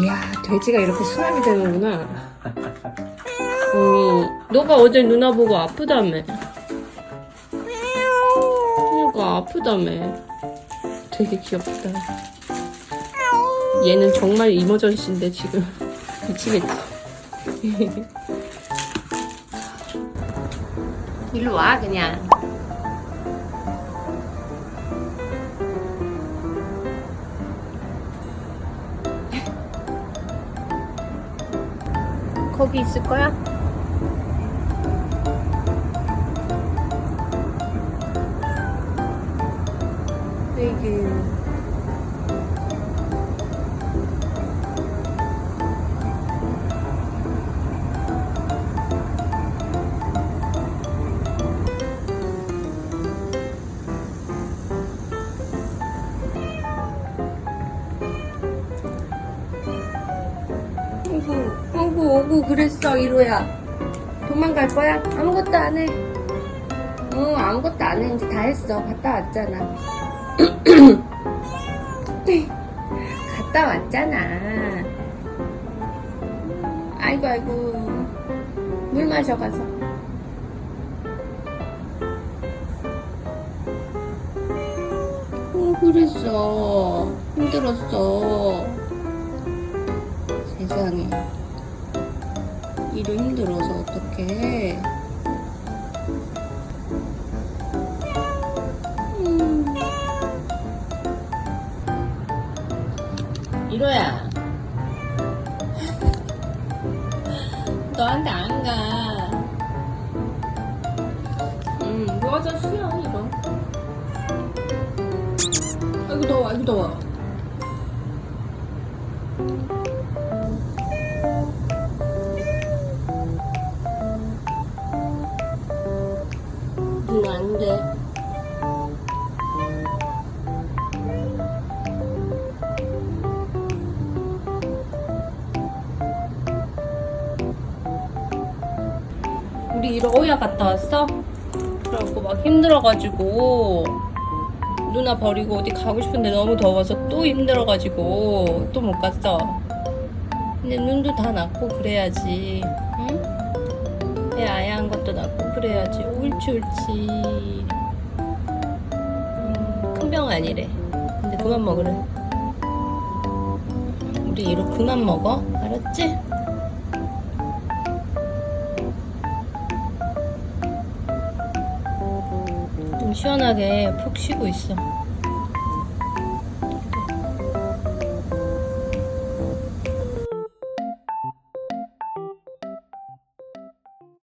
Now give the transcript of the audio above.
이야, 돼지가 이렇게 순하게 되는구나. 어, 너가 어제 누나 보고 아프다며. 그러니까 아프다며. 되게 귀엽다. 얘는 정말 이머전시인데 지금 미치겠지. 일로 와 그냥. 거기 있을 거야? 되게 오구, 오구, 그랬어, 이로야. 도망갈 거야? 아무것도 안 해. 응, 아무것도 안 해. 이제 다 했어. 갔다 왔잖아. 갔다 왔잖아. 아이고, 아이고. 물 마셔가서. 어, 그랬어. 힘들었어. 세상에. 일을 힘들어서 어떡해. 음. 이로야. 너한테 안 가. 음, 누워서 쉬어, 이거. 아이고, 더워, 아이고, 더워. 눈안 돼. 우리 이러 오야 갔다 왔어? 그래갖고 막 힘들어가지고 누나 버리고 어디 가고 싶은데 너무 더워서 또 힘들어가지고 또 못 갔어. 근데 눈도 다 났고 그래야지. 응? 애 아야한 것도 낳고 그래야지. 옳지 옳지. 음, 큰병 아니래. 근데 그만 먹으래. 우리 이로 그만 먹어. 알았지? 좀 시원하게 푹 쉬고 있어